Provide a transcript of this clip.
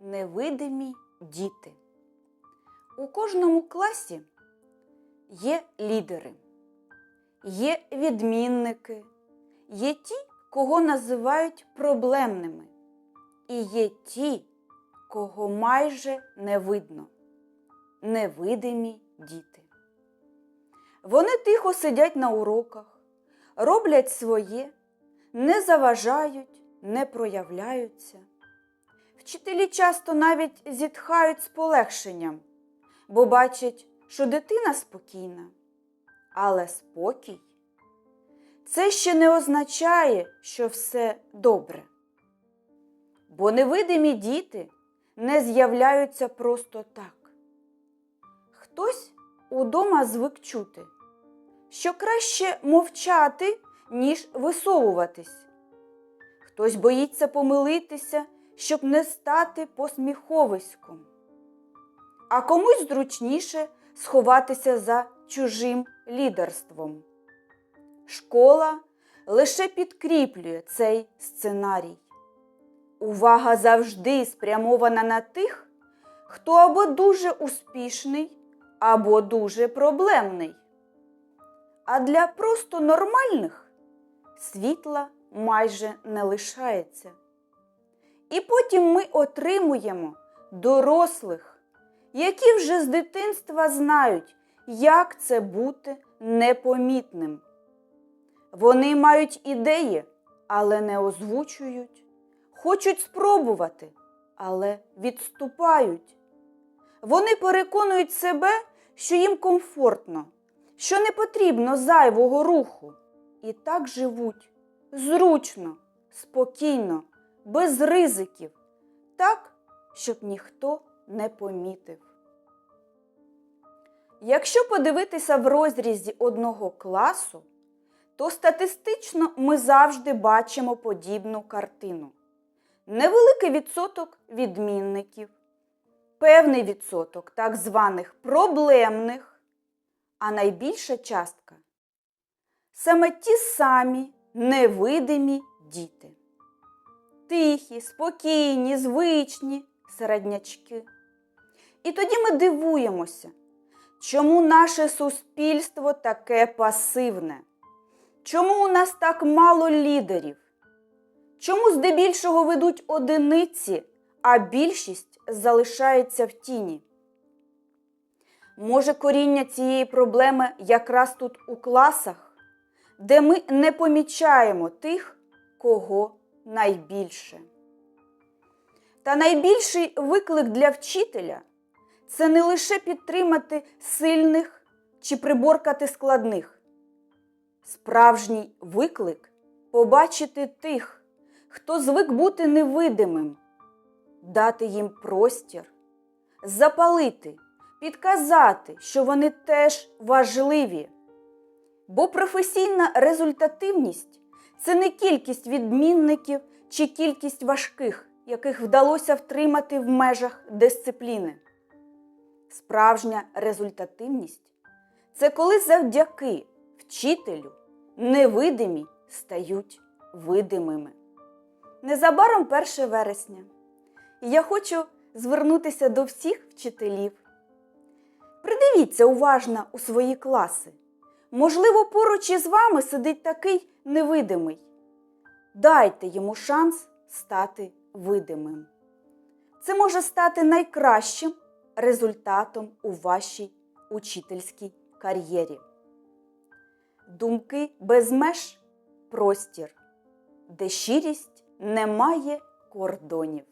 невидимі діти. У кожному класі є лідери, є відмінники, є ті, кого називають проблемними, і є ті, кого майже не видно невидимі діти. Вони тихо сидять на уроках, роблять своє, не заважають, не проявляються. Вчителі часто навіть зітхають з полегшенням, бо бачать, що дитина спокійна. Але спокій це ще не означає, що все добре. Бо невидимі діти не з'являються просто так. Хтось удома звик чути, що краще мовчати, ніж висовуватись. Хтось боїться помилитися, щоб не стати посміховиськом. А комусь зручніше сховатися за чужим лідерством. Школа лише підкріплює цей сценарій. Увага завжди спрямована на тих, хто або дуже успішний, або дуже проблемний. А для просто нормальних світла майже не лишається. І потім ми отримуємо дорослих, які вже з дитинства знають, як це бути непомітним. Вони мають ідеї, але не озвучують, хочуть спробувати, але відступають. Вони переконують себе, що їм комфортно, що не потрібно зайвого руху. І так живуть зручно, спокійно, без ризиків, так, щоб ніхто не помітив. Якщо подивитися в розрізі одного класу, то статистично ми завжди бачимо подібну картину. Невеликий відсоток відмінників, певний відсоток так званих проблемних, а найбільша частка саме ті самі невидимі діти. Тихі, спокійні, звичні середнячки. І тоді ми дивуємося, чому наше суспільство таке пасивне, чому у нас так мало лідерів, чому здебільшого ведуть одиниці, а більшість залишається в тіні. Може, коріння цієї проблеми якраз тут у класах, де ми не помічаємо тих, кого найбільше. Та найбільший виклик для вчителя це не лише підтримати сильних чи приборкати складних. Справжній виклик побачити тих, хто звик бути невидимим, дати їм простір, запалити, підказати, що вони теж важливі. Бо професійна результативність це не кількість відмінників чи кількість важких, яких вдалося втримати в межах дисципліни. Справжня результативність це коли завдяки вчителю невидимі стають видимими. Незабаром 1 вересня. Я хочу звернутися до всіх вчителів. Придивіться уважно у свої класи. Можливо, поруч із вами сидить такий невидимий. Дайте йому шанс стати видимим. Це може стати найкращим результатом у вашій учительській кар'єрі. Думки без меж простір, де щирість не має кордонів.